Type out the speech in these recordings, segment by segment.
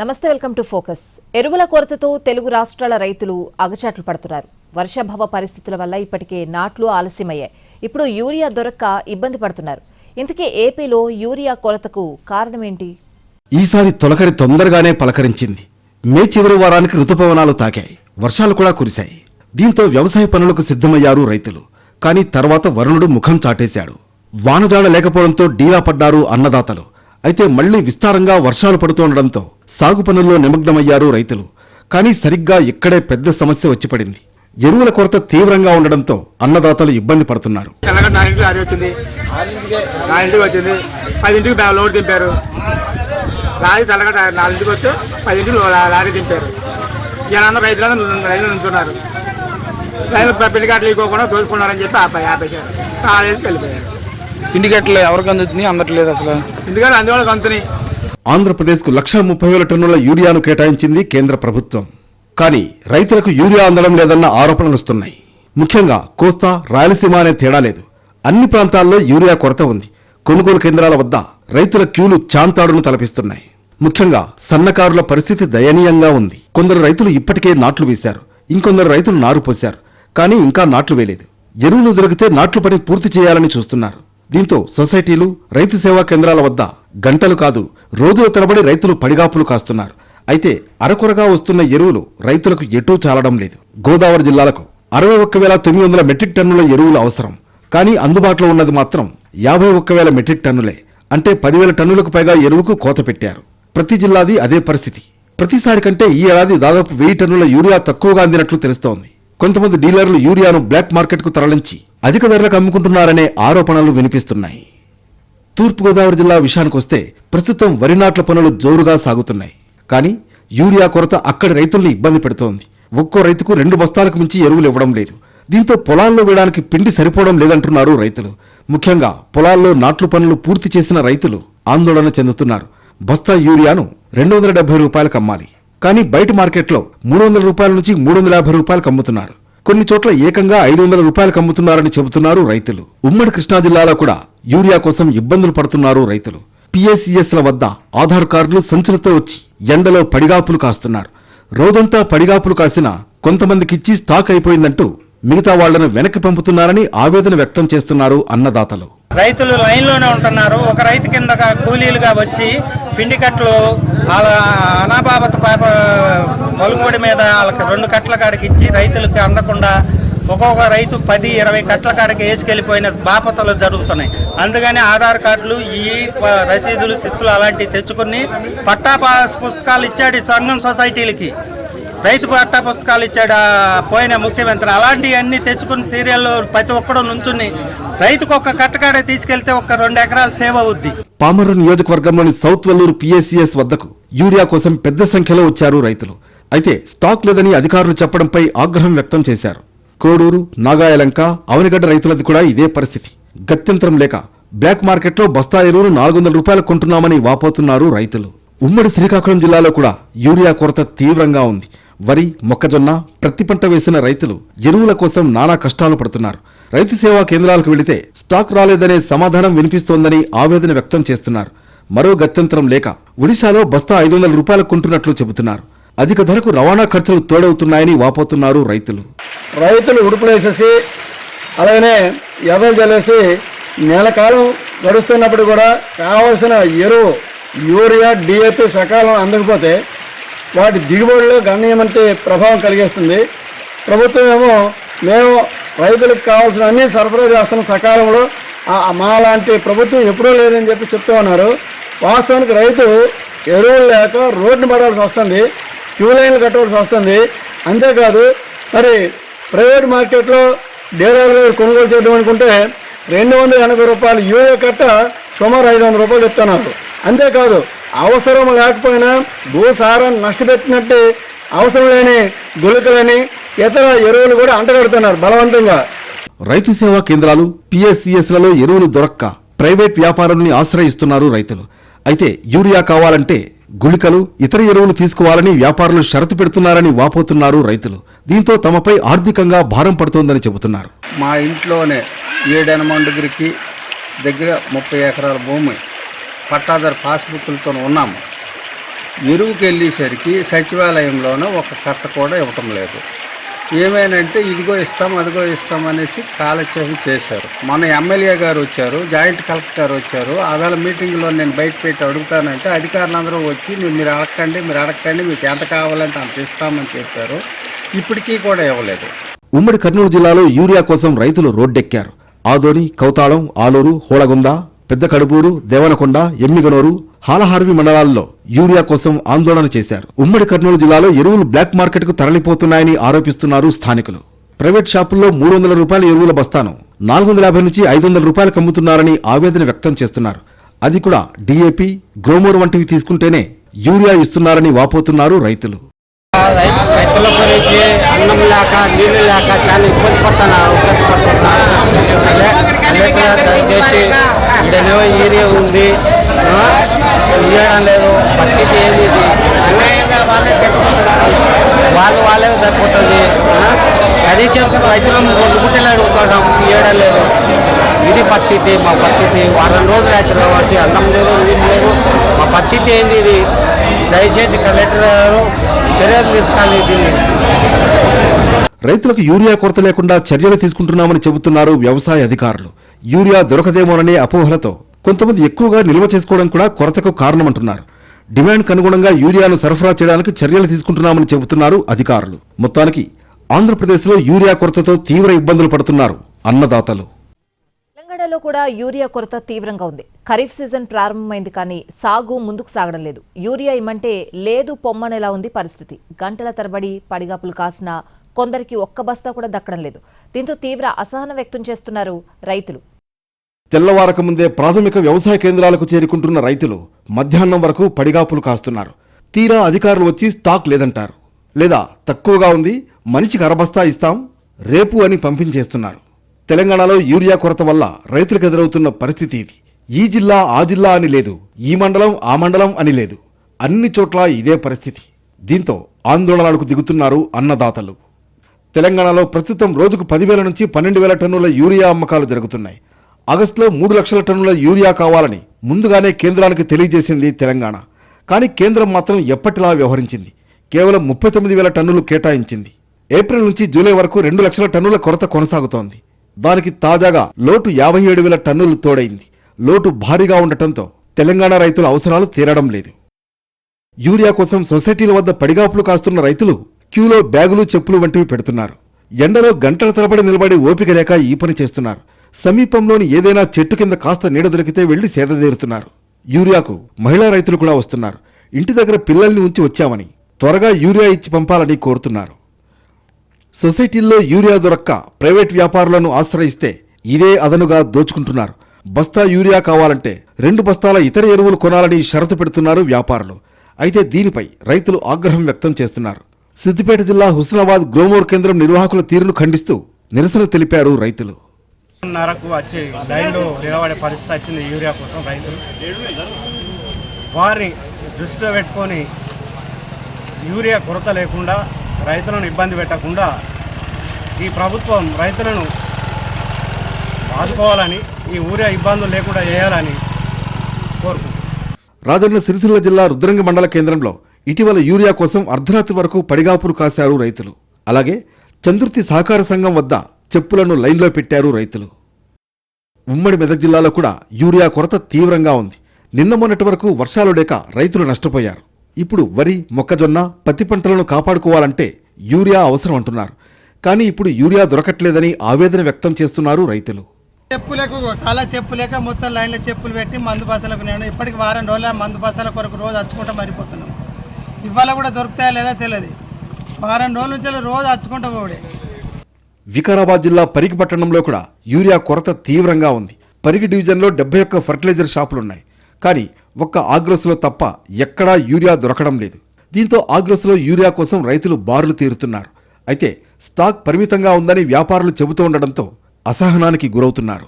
నమస్తే welcome to focus. ఎరువుల కొరతతో తెలుగు రాష్ట్రాల రైతులు అగచాట్లు పడుతున్నారు. వర్షాభావ పరిస్థితుల వల్ల ఇప్పటికే నాట్లు ఆలస్యమయ్యాయి. ఇప్పుడు యూరియా దొరక్క ఇబ్బంది పడుతున్నారు. ఇంతకీ ఏపీలో యూరియా కొరతకు కారణమేంటి? ఈసారి తొలకరి తొందరగానే పలకరించింది. మే చివరి వారానికి ఋతుపవనాలు తాకాయి వర్షాలు కూడా కురిశాయి. దీంతో వ్యవసాయ పనులకు సిద్ధమయ్యారు రైతులు. కానీ తర్వాత వరుణుడు ముఖం చాటేశాడు. వానజాడ లేకపోవడంతో డీలా పడ్డారు అన్నదాతలు. అయితే మళ్ళీ విస్తారంగా వర్షాలు పడుతుండడంతో సాగు పనుల్లో నిమగ్నమయ్యారు రైతులు. కానీ సరిగ్గా ఇక్కడే పెద్ద సమస్య వచ్చి పడింది ఎరువుల కొరత తీవ్రంగా ఉండడంతో అన్నదాతలు ఇబ్బంది పడుతున్నారు. నాలుగింటికి లారీ వచ్చింది. నాలుగింటికి వచ్చింది. పదింటికి లోడ్ దింపారు. లారీ తెల్లగడ్డ నాలుగింటికి వస్తే పదింటికి లో- లారీ దింపారు. రైతులందరూ నుంచున్నారు. పిండికాట్లు ఇవ్వకుండా దోచుకున్నారని చెప్పి ఆడేసి వెళ్ళిపోయారు. ఇండికేటర్లు ఎవరికి అందుతుంది అందట్లేదు అసలు. ఎందుకంటే అందువల్ల కంతుని ఆంధ్రప్రదేశ్కు లక్ష ముప్పై వేల టన్నుల యూరియాను కేటాయించింది కేంద్ర ప్రభుత్వం. కానీ రైతులకు యూరియా అందడం లేదన్న ఆరోపణలు వస్తున్నాయి. ముఖ్యంగా కోస్తా రాయలసీమ అనే తేడా లేదు. అన్ని ప్రాంతాల్లో యూరియా కొరత ఉంది. కొనుగోలు కేంద్రాల వద్ద రైతుల క్యూలు చాంతాడును తలపిస్తున్నాయి. ముఖ్యంగా సన్నకారుల పరిస్థితి దయనీయంగా ఉంది. కొందరు రైతులు ఇప్పటికే నాట్లు వేశారు. ఇంకొందరు రైతులు నారు పోశారు. కానీ ఇంకా నాట్లు వేయలేదు. ఎరువులు దొరికితే నాట్లు పని పూర్తి చేయాలని చూస్తున్నారు. దీంతో సొసైటీలు రైతు సేవా కేంద్రాల వద్ద గంటలు కాదు రోజుల తరబడి రైతులు పడిగాపులు కాస్తున్నారు. అయితే అరకొరగా వస్తున్న ఎరువులు రైతులకు ఎటూ చాలడం లేదు. గోదావరి జిల్లాలకు అరవై ఒక్క వేల తొమ్మిది వందల మెట్రిక్ టన్నుల ఎరువులు అవసరం. కానీ అందుబాటులో ఉన్నది మాత్రం యాభై ఒక్క వేల మెట్రిక్ టన్నులే. అంటే పదివేల టన్నులకు పైగా ఎరువుకు కోత పెట్టారు. ప్రతి జిల్లాది అదే పరిస్థితి. ప్రతిసారి కంటే ఈ ఏడాది దాదాపు వెయ్యి టన్నుల యూరియా తక్కువగా అందినట్లు తెలుస్తోంది. కొంతమంది డీలర్లు యూరియాను బ్లాక్ మార్కెట్కు తరలించి అధిక ధరలకు అమ్ముకుంటున్నారనే ఆరోపణలు వినిపిస్తున్నాయి. తూర్పుగోదావరి జిల్లా విషయానికొస్తే ప్రస్తుతం వరి నాట్ల పనులు జోరుగా సాగుతున్నాయి. కానీ యూరియా కొరత అక్కడి రైతుల్ని ఇబ్బంది పెడుతోంది. ఒక్కో రైతుకు రెండు బస్తాలకు మించి ఎరువులు ఇవ్వడం లేదు. దీంతో పొలాల్లో వేయడానికి పిండి సరిపోవడం లేదంటున్నారు రైతులు. ముఖ్యంగా పొలాల్లో నాట్లు పనులు పూర్తి చేసిన రైతులు ఆందోళన చెందుతున్నారు. బస్తా యూరియాను రెండు వందల డెబ్బై రూపాయలకు అమ్మాలి. కానీ బయట మార్కెట్లో మూడు వందల రూపాయల నుంచి మూడు వందల యాభై రూపాయలకు అమ్ముతున్నారు. కొన్ని చోట్ల ఏకంగా ఐదు వందల రూపాయలకు అమ్ముతున్నారని చెబుతున్నారు రైతులు. ఉమ్మడి కృష్ణా జిల్లాలో కూడా యూరియా కోసం ఇబ్బందులు పడుతున్నారు రైతులు. పిఎస్సిఎస్ల వద్ద ఆధార్ కార్డులు సంచులతో వచ్చి ఎండలో పడిగాపులు కాస్తున్నారు. రోజంతా పడిగాపులు కాసిన కొంతమందికిచ్చి స్టాక్ అయిపోయిందంటూ మిగతా వాళ్ళను వెనక్కి పంపుతున్నారని ఆవేదన వ్యక్తం చేస్తున్నారు అన్నదాతలు. రైతులు లైన్లోనే ఉంటున్నారు. ఒక రైతు కింద కూలీలుగా వచ్చి పిండి కట్టలు వాళ్ళ అనాబాబత పాప పొలుగుడి మీద వాళ్ళకి రెండు కట్టల కాడికి ఇచ్చి రైతులకు అందకుండా ఒక్కొక్క రైతు పది ఇరవై కట్టల కాడికి వేసుకెళ్ళిపోయిన బాపతలు జరుగుతున్నాయి. అందుకని ఆధార్ కార్డులు ఈ ప- రసీదులు శిస్తులు అలాంటివి తెచ్చుకుని పట్టా పుస్తకాలు ఇచ్చాడు సంఘం సొసైటీలకి. రైతు పట్టా పుస్తకాలు ఇచ్చాడు? పోయిన ముఖ్యమంత్రి. అలాంటివన్నీ తెచ్చుకుని సీరియల్లో ప్రతి ఒక్కడు నుంచుని రైతుకు ఒక కట్టకాడే తీసుకెళ్తే ఒక రెండు ఎకరాలు సేవ్ అవుద్ది. పామరు నియోజకవర్గంలోని సౌత్ వెల్లూరు పిఎస్సిఎస్ వద్దకు యూరియా కోసం పెద్ద సంఖ్యలో వచ్చారు రైతులు. అయితే స్టాక్ లేదని అధికారులు చెప్పడంపై ఆగ్రహం వ్యక్తం చేశారు. కోడూరు నాగాయలంక అవనిగడ్డ రైతులది కూడా ఇదే పరిస్థితి. గత్యంతరం లేక బ్లాక్ మార్కెట్లో బస్తా ఎరువులు నాలుగు వందల రూపాయలు కొంటున్నామని వాపోతున్నారు రైతులు. ఉమ్మడి శ్రీకాకుళం జిల్లాలో కూడా యూరియా కొరత తీవ్రంగా ఉంది. వరి మొక్కజొన్న ప్రతి పంట వేసిన రైతులు ఎరువుల కోసం నానా కష్టాలు పడుతున్నారు. రైతు సేవా కేంద్రాలకు వెళితే స్టాక్ రాలేదనే సమాధానం వినిపిస్తోందని ఆవేదన వ్యక్తం చేస్తున్నారు. మరో గత్యంతరం లేక ఒడిశాలో బస్తా ఐదు వందల రూపాయలు కొంటున్నట్లు చెబుతున్నారు. అధిక ధరకు రవాణా ఖర్చులు తోడవుతున్నాయని వాపోతున్నారు రైతులు. రైతులు ఉడుపులేసేసి అలాగనే ఎదలు చల్లేసి నెలకాలం గడుస్తున్నప్పుడు కూడా కావలసిన ఎరువు యూరియా డిఏపి సకాలం అందకపోతే వాటి దిగుబడిలో గణనీయమంటే ప్రభావం కలిగిస్తుంది. ప్రభుత్వం ఏమో మేము రైతులకు కావాల్సిన అన్నీ సరఫరా చేస్తున్న సకాలంలో మా లాంటి ప్రభుత్వం ఎప్పుడూ లేదని చెప్పి చెప్తూ ఉన్నారు. వాస్తవానికి రైతు ఎరువులు లేక రోడ్డు పడాల్సి వస్తుంది క్యూ లైన్లు కట్టవలసి వస్తుంది. అంతేకాదు మరి ప్రైవేట్ మార్కెట్లో డీలర్లు కొనుగోలు చేద్దాం అనుకుంటే రెండు వందల ఎనభై రూపాయలు యూరియా కట్ట సుమారు ఐదు వందల రూపాయలు చెప్తున్నారు అంతేకాదు అవసరం లేకపోయినా భూసారాన్ని నష్టపెట్టినట్టు అవసరం లేని గుళికలని ఇతర ఎరువులు కూడా అంటగడుతున్నారు బలవంతంగా. రైతు సేవా కేంద్రాలు పిఎస్సిఎస్లలో ఎరువులు దొరక్క ప్రైవేట్ వ్యాపారుల్ని ఆశ్రయిస్తున్నారు రైతులు. అయితే యూరియా కావాలంటే గుళికలు ఇతర ఎరువులు తీసుకోవాలని వ్యాపారులు షరతు పెడుతున్నారని వాపోతున్నారు రైతులు. దీంతో తమపై ఆర్థికంగా భారం పడుతోందని చెబుతున్నారు. మా ఇంట్లోనే ఏడెనమండుగురికి దగ్గర ముప్పై ఎకరాల భూమి పట్టాదారు పాస్బుక్లతో ఉన్నాము ఎరువుకి వెళ్ళేసరికి సచివాలయంలోనూ ఒక కట్ట కూడా ఇవ్వటం లేదు. ఏమైనంటే ఇదిగో ఇస్తాం అదిగో ఇస్తాం అనేసి కాలక్షేపం చేశారు. మన ఎమ్మెల్యే గారు వచ్చారు జాయింట్ కలెక్టర్ గారు వచ్చారు. అదాల మీటింగ్లో నేను బయట పెట్టి అడుగుతానంటే అధికారులందరూ వచ్చి మీరు మీరు అడగండి మీరు అడగండి మీకు ఎంత కావాలంటే అంత ఇస్తామని చెప్పారు. ఇప్పటికీ కూడా ఇవ్వలేదు. ఉమ్మడి కర్నూలు జిల్లాలో యూరియా కోసం రైతులు రోడ్డెక్కారు. ఆదోని కౌతాళం ఆలూరు హోళగుంద పెద్ద కడుపూరు దేవనకొండ ఎమ్మిగనూరు హాలహార్వి మండలాల్లో యూరియా కోసం ఆందోళన చేశారు. ఉమ్మడి కర్నూలు జిల్లాలో ఎరువులు బ్లాక్ మార్కెట్కు తరలిపోతున్నాయని ఆరోపిస్తున్నారు స్థానికులు. ప్రైవేట్ షాపుల్లో మూడు వందల రూపాయల ఎరువుల బస్తాను నాలుగు వందల యాభై నుంచి ఐదు వందల రూపాయలకు అమ్ముతున్నారని ఆవేదన వ్యక్తం చేస్తున్నారు. అది కూడా డీఏపీ గ్రోమోర్ వంటివి తీసుకుంటేనే యూరియా ఇస్తున్నారని వాపోతున్నారు రైతులు. రైతుల గురించి అన్నం లేక నీళ్ళు లేక చాలా ఇబ్బంది పడుతున్నారు కూడా దయచేసి ఇక్కడేమో ఏరియా ఉంది. ఇయ్యడం లేదు. పరిస్థితి ఏంది ఇది? వాళ్ళే వాళ్ళు వాళ్ళే సరిపోతుంది. అది చెప్పి రైతులను రెండు గుట్టలు అడుగుతున్నాం. ఇయ్యడం లేదు. ఇది పరిస్థితి మా పరిస్థితి. వారం రోజులు అవుతుంది కాబట్టి అన్నం లేదు నీళ్ళు లేదు. మా పరిస్థితి ఏంది ఇది? దయచేసి కలెక్టర్ గారు చర్యలు తీసుకోవాలి దీన్ని. రైతులకు యూరియా కొరత లేకుండా చర్యలు తీసుకుంటున్నామని చెబుతున్నారు వ్యవసాయ అధికారులు. యూరియా దొరకదేమోననే అపోహలతో కొంతమంది ఎక్కువగా నిల్వ చేసుకోవడం కూడా కొరతకు కారణమంటున్నారు. డిమాండ్కు అనుగుణంగా యూరియాను సరఫరా చేయడానికి చర్యలు తీసుకుంటున్నామని చెబుతున్నారు అధికారులు. మొత్తానికి ఆంధ్రప్రదేశ్లో యూరియా కొరతతో తీవ్ర ఇబ్బందులు పడుతున్నారు అన్నదాతలు. తెలంగాణలో కూడా యూరియా కొరత తీవ్రంగా ఉంది. ఖరీఫ్ సీజన్ ప్రారంభమైంది కానీ సాగు ముందుకు సాగడం లేదు. యూరియా ఇమ్మంటే లేదు పొమ్మనేలా ఉంది పరిస్థితి. గంటల తరబడి పడిగాపులు కాసిన కొందరికి ఒక్క బస్తా కూడా దక్కడం లేదు. దీంతో తీవ్ర అసహనం వ్యక్తం చేస్తున్నారు రైతులు. తెల్లవారక ముందే ప్రాథమిక వ్యవసాయ కేంద్రాలకు చేరుకుంటున్న రైతులు మధ్యాహ్నం వరకు పడిగాపులు కాస్తున్నారు. తీరా అధికారులు వచ్చి స్టాక్ లేదంటారు. లేదా తక్కువగా ఉంది మనిషికి అరబస్తా ఇస్తాం రేపు అని పంపించేస్తున్నారు. తెలంగాణలో యూరియా కొరత వల్ల రైతులకు ఎదురవుతున్న పరిస్థితి ఇది. ఈ జిల్లా ఆ జిల్లా అని లేదు. ఈ మండలం ఆ మండలం అని లేదు. అన్ని చోట్ల ఇదే పరిస్థితి. దీంతో ఆందోళనలకు దిగుతున్నారు అన్నదాతలు. తెలంగాణలో ప్రస్తుతం రోజుకు పదివేల నుంచి పన్నెండు వేల టన్నుల యూరియా అమ్మకాలు జరుగుతున్నాయి. ఆగస్టులో మూడు లక్షల టన్నుల యూరియా కావాలని ముందుగానే కేంద్రానికి తెలియజేసింది తెలంగాణ. కానీ కేంద్రం మాత్రం ఎప్పటిలా వ్యవహరించింది? కేవలం ముప్పై తొమ్మిది వేల టన్నులు కేటాయించింది. ఏప్రిల్ నుంచి జూలై వరకు రెండు లక్షల టన్నుల కొరత కొనసాగుతోంది. దానికి తాజాగా లోటు యాభై ఏడు వేల టన్నులు తోడైంది. లోటు భారీగా ఉండటంతో తెలంగాణ రైతుల అవసరాలు తీరడం లేదు. యూరియా కోసం సొసైటీల వద్ద పడిగాపులు కాస్తున్న రైతులు క్యూలో బ్యాగులు చెప్పులు వంటివి పెడుతున్నారు. ఎండలో గంటల తరబడి నిలబడి ఓపిక లేక ఈ పని చేస్తున్నారు. సమీపంలోని ఏదైనా చెట్టు కింద కాస్త నీడ దొరికితే వెళ్ళి సేదదీరుతున్నారు యూరియాకు మహిళా రైతులు కూడా వస్తున్నారు. ఇంటి దగ్గర పిల్లల్ని ఉంచి వచ్చామని త్వరగా యూరియా ఇచ్చి పంపాలని కోరుతున్నారు. సొసైటీల్లో యూరియా దొరక్క ప్రైవేట్ వ్యాపారులను ఆశ్రయిస్తే ఇదే అదనుగా దోచుకుంటున్నారు. బస్తా యూరియా కావాలంటే రెండు బస్తాల ఇతర ఎరువులు కొనాలని షరతు పెడుతున్నారు వ్యాపారులు. అయితే దీనిపై రైతులు ఆగ్రహం వ్యక్తం చేస్తున్నారు. సిద్దిపేట జిల్లా హుస్నాబాద్ గ్రోమోర్ కేంద్రం నిర్వాహకుల తీరును ఖండిస్తూ నిరసన తెలిపారు రైతులు. నరకు వచ్చి లైన్లో నిలబడే పరిస్థితి వచ్చింది యూరియా కోసం రైతులు. వారిని దృష్టిలో పెట్టుకొని యూరియా కొరత లేకుండా రైతులను ఇబ్బంది పెట్టకుండా ఈ ప్రభుత్వం రైతులను ఆదుకోవాలని ఈ ఊరే ఇబ్బందులు లేకుండా చేయాలని కోరుకుంటున్నాను రాజన్న సిరిసిల్ల జిల్లా రుద్రంగి మండల కేంద్రంలో ఇటీవల యూరియా కోసం అర్ధరాత్రి వరకు పడిగాపులు కాశారు రైతులు. అలాగే చంద్రుతి సహకార సంఘం వద్ద చెప్పులను లైన్లో పెట్టారు రైతులు. ఉమ్మడి మెదక్ జిల్లాలో కూడా యూరియా కొరత తీవ్రంగా ఉంది. నిన్న మొన్నటి వరకు వర్షాలు లేక రైతులు నష్టపోయారు. ఇప్పుడు వరి మొక్కజొన్న పత్తి పంటలను కాపాడుకోవాలంటే యూరియా అవసరం అంటున్నారు. కానీ ఇప్పుడు యూరియా దొరకట్లేదని ఆవేదన వ్యక్తం చేస్తున్నారు రైతులు. చెప్పులకు కాల చెప్పు లేక మొత్తం లైన్లో చెప్పులు పెట్టి మందు బస్తాలకు నేను ఇప్పటికి వారం రోజుల మందు బస్తాల కొరకు రోజు అచ్చుకుంటూ మరిపోతున్నాం. ఇవాళ కూడా దొరుకుతాయా లేదా తెలియదు. వారం రోజుల నుంచి రోజు అచ్చుకుంటూ పోడే వికారాబాద్ జిల్లా పరిగి పట్టణంలో కూడా యూరియా కొరత తీవ్రంగా ఉంది. పరిగి డివిజన్లో డెబ్బై ఒక్క ఫర్టిలైజర్ షాపులున్నాయి. కానీ ఒక్క ఆగ్రోస్లో తప్ప ఎక్కడా యూరియా దొరకడం లేదు. దీంతో ఆగ్రోస్లో యూరియా కోసం రైతులు బారులు తీరుతున్నారు. అయితే స్టాక్ పరిమితంగా ఉందని వ్యాపారులు చెబుతూ ఉండడంతో అసహనానికి గురవుతున్నారు.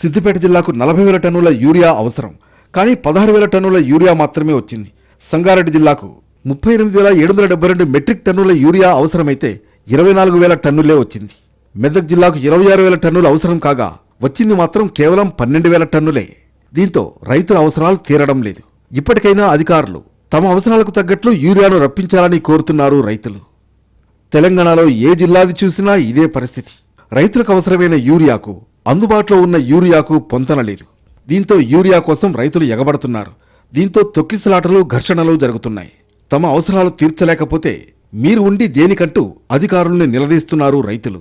సిద్దిపేట జిల్లాకు నలభై వేల టన్నుల యూరియా అవసరం. కానీ పదహారు వేల టన్నుల యూరియా మాత్రమే వచ్చింది. సంగారెడ్డి జిల్లాకు ముప్పై ఎనిమిది వేల ఏడు వందల డెబ్బై రెండు మెట్రిక్ టన్నుల యూరియా అవసరమైతే ఇరవై నాలుగు వేల టన్నులే వచ్చింది. మెదక్ జిల్లాకు ఇరవై ఆరు వేల టన్నులు అవసరం కాగా వచ్చింది మాత్రం కేవలం పన్నెండు వేల టన్నులే. దీంతో రైతుల అవసరాలు తీరడం లేదు. ఇప్పటికైనా అధికారులు తమ అవసరాలకు తగ్గట్లు యూరియాను రప్పించాలని కోరుతున్నారు రైతులు. తెలంగాణలో ఏ జిల్లాది చూసినా ఇదే పరిస్థితి. రైతులకు అవసరమైన యూరియాకు అందుబాటులో ఉన్న యూరియాకు పొంతన లేదు. దీంతో యూరియా కోసం రైతులు ఎగబడుతున్నారు. దీంతో తొక్కిసలాటలు ఘర్షణలు జరుగుతున్నాయి. తమ అవసరాలు తీర్చలేకపోతే మీరు ఉండి దేనికంటూ అధికారుల్ని నిలదీస్తున్నారు రైతులు.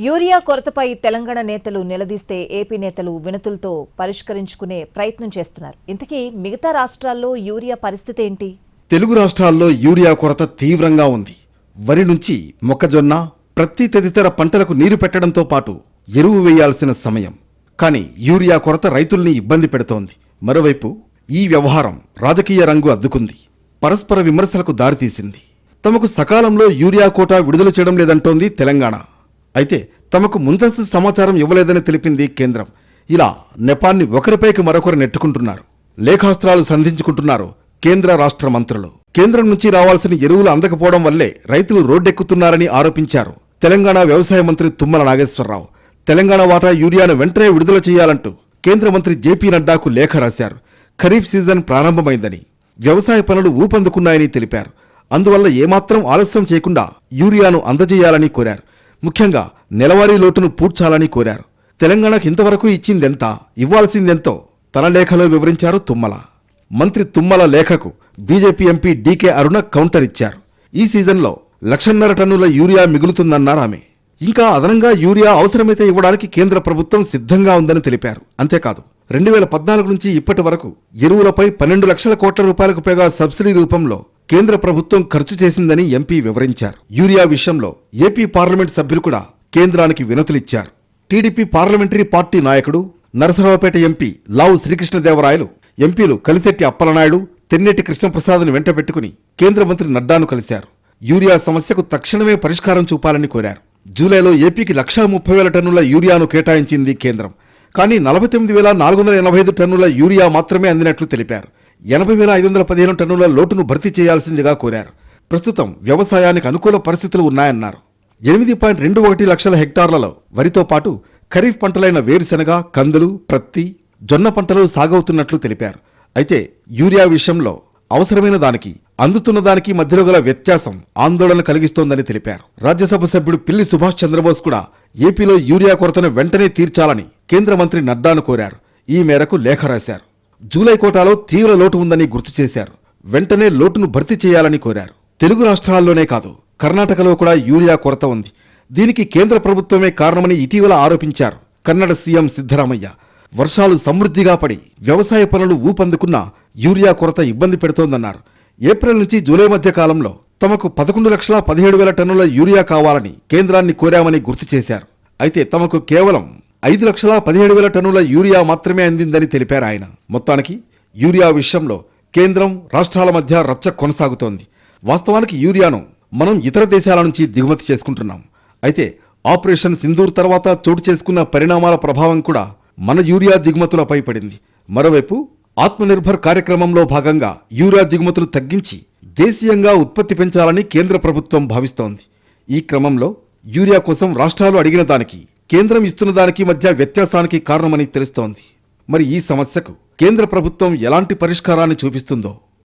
యూరియా కొరతపై తెలంగాణ నేతలు నిలదీస్తే ఏపీ నేతలు వినతులతో పరిష్కరించుకునే ప్రయత్నం చేస్తున్నారు. ఇంతకీ మిగతా రాష్ట్రాల్లో యూరియా పరిస్థితి ఏంటి? తెలుగు రాష్ట్రాల్లో యూరియా కొరత తీవ్రంగా ఉంది. వరి నుంచి మొక్కజొన్న ప్రతి తదితర పంటలకు నీరు పెట్టడంతో పాటు ఎరువు వేయాల్సిన సమయం. కానీ యూరియా కొరత రైతుల్ని ఇబ్బంది పెడుతోంది. మరోవైపు ఈ వ్యవహారం రాజకీయ రంగు అద్దుకుంది. పరస్పర విమర్శలకు దారితీసింది. తమకు సకాలంలో యూరియా కోటా విడుదల చేయడం లేదంటోంది తెలంగాణ. అయితే తమకు ముందస్తు సమాచారం ఇవ్వలేదని తెలిపింది కేంద్రం. ఇలా నెపాన్ని ఒకరిపైకి మరొకరు నెట్టుకుంటున్నారు. లేఖాస్త్రాలు సంధించుకుంటున్నారు కేంద్ర రాష్ట్ర మంత్రులు. కేంద్రం నుంచి రావాల్సిన ఎరువులు అందకపోవడం వల్లే రైతులు రోడ్డెక్కుతున్నారని ఆరోపించారు. తెలంగాణ వ్యవసాయ మంత్రి తుమ్మల నాగేశ్వరరావు. తెలంగాణ వాటా యూరియాను వెంటనే విడుదల చేయాలంటూ కేంద్ర మంత్రి జేపీ నడ్డాకు లేఖ రాశారు. ఖరీఫ్ సీజన్ ప్రారంభమైందని వ్యవసాయ పనులు ఊపందుకున్నాయని తెలిపారు. అందువల్ల ఏమాత్రం ఆలస్యం చేయకుండా యూరియాను అందజేయాలని కోరారు. ముఖ్యంగా నెలవారీ లోటును పూడ్చాలని కోరారు. తెలంగాణకు ఇంతవరకు ఇచ్చిందెంత ఇవ్వాల్సిందెంతో తన లేఖలో వివరించారు తుమ్మల. మంత్రి Tummala లేఖకు BJP MP DK Aruna counter ఇచ్చారు. ఈ సీజన్లో లక్షన్నర టన్నుల యూరియా మిగులుతుందన్నారు ఆమె. ఇంకా అదనంగా యూరియా అవసరమైతే ఇవ్వడానికి కేంద్ర ప్రభుత్వం సిద్ధంగా ఉందని తెలిపారు. అంతేకాదు రెండు వేల పద్నాలుగు నుంచి ఇప్పటి వరకు ఎరువులపై పన్నెండు లక్షల కోట్ల రూపాయలకు పైగా సబ్సిడీ రూపంలో కేంద్ర ప్రభుత్వం ఖర్చు చేసిందని ఎంపీ వివరించారు. యూరియా విషయంలో ఏపీ పార్లమెంట్ సభ్యులు కూడా కేంద్రానికి వినతులిచ్చారు. టీడీపీ పార్లమెంటరీ పార్టీ నాయకుడు నరసరావుపేట ఎంపీ లావు శ్రీకృష్ణదేవరాయలు ఎంపీలు కలిసెట్టి అప్పలనాయుడు తెన్నెట్టి కృష్ణప్రసాద్ను వెంట పెట్టుకుని కేంద్ర మంత్రి నడ్డాను కలిశారు. యూరియా సమస్యకు తక్షణమే పరిష్కారం చూపాలని కోరారు. జూలైలో ఏపీకి లక్షా ముప్పై వేల టన్నుల యూరియాను కేటాయించింది కేంద్రం. కానీ నలభై తొమ్మిది వేల నాలుగు వందల ఎనభై ఐదు టన్నుల యూరియా మాత్రమే అందినట్లు తెలిపారు. ఎనభై వేల ఐదు వందల పదిహేను టన్నుల లోటును భర్తీ చేయాల్సిందిగా కోరారు. ప్రస్తుతం వ్యవసాయానికి అనుకూల పరిస్థితులు ఉన్నాయన్నారు. ఎనిమిది పాయింట్ రెండు ఒకటి లక్షల హెక్టార్లలో వరితో పాటు ఖరీఫ్ పంటలైన వేరుశెనగ కందులు ప్రత్తి జొన్న పంటలు సాగవుతున్నట్లు తెలిపారు. అయితే యూరియా విషయంలో అవసరమైన దానికి అందుతున్న దానికి మధ్యలో గల వ్యత్యాసం ఆందోళన కలిగిస్తోందని తెలిపారు. రాజ్యసభ సభ్యుడు పిల్లి సుభాష్ చంద్రబోస్ కూడా ఏపీలో యూరియా కొరతను వెంటనే తీర్చాలని కేంద్ర మంత్రి నడ్డాను కోరారు. ఈ మేరకు లేఖ రాశారు. జూలై కోటాలో తీవ్ర లోటు ఉందని గుర్తు చేశారు. వెంటనే లోటును భర్తీ చేయాలని కోరారు. తెలుగు రాష్ట్రాల్లోనే కాదు కర్ణాటకలో కూడా యూరియా కొరత ఉంది. దీనికి కేంద్ర ప్రభుత్వమే కారణమని ఇటీవల ఆరోపించారు కన్నడ సీఎం సిద్ధరామయ్య. వర్షాలు సమృద్ధిగా పడి వ్యవసాయ పనులు ఊపందుకున్న యూరియా కొరత ఇబ్బంది పెడుతోందన్నారు. ఏప్రిల్ నుంచి జూలై మధ్య కాలంలో తమకు పదకొండు లక్షల పదిహేడు వేల టన్నుల యూరియా కావాలని కేంద్రాన్ని కోరామని గుర్తు చేశారు. అయితే తమకు కేవలం ఐదు లక్షల పదిహేడు వేల టన్నుల యూరియా మాత్రమే అందిందని తెలిపారు ఆయన. మొత్తానికి యూరియా విషయంలో కేంద్రం రాష్ట్రాల మధ్య రచ్చ కొనసాగుతోంది. వాస్తవానికి యూరియాను మనం ఇతర దేశాల నుంచి దిగుమతి చేసుకుంటున్నాం. అయితే ఆపరేషన్ సింధూర్ తర్వాత చోటు చేసుకున్న పరిణామాల ప్రభావం కూడా మన యూరియా దిగుమతులపై పడింది. మరోవైపు ఆత్మనిర్భర్ కార్యక్రమంలో భాగంగా యూరియా దిగుమతులు తగ్గించి దేశీయంగా ఉత్పత్తి పెంచాలని కేంద్ర ప్రభుత్వం భావిస్తోంది. ఈ క్రమంలో యూరియా కోసం రాష్ట్రాలు అడిగిన దానికి కేంద్రం ఇస్తున్న దానికి మధ్య వ్యత్యాసానికి కారణమని తెలుస్తోంది. మరి ఈ సమస్యకు కేంద్ర ప్రభుత్వం ఎలాంటి పరిష్కారాన్ని చూపిస్తుందో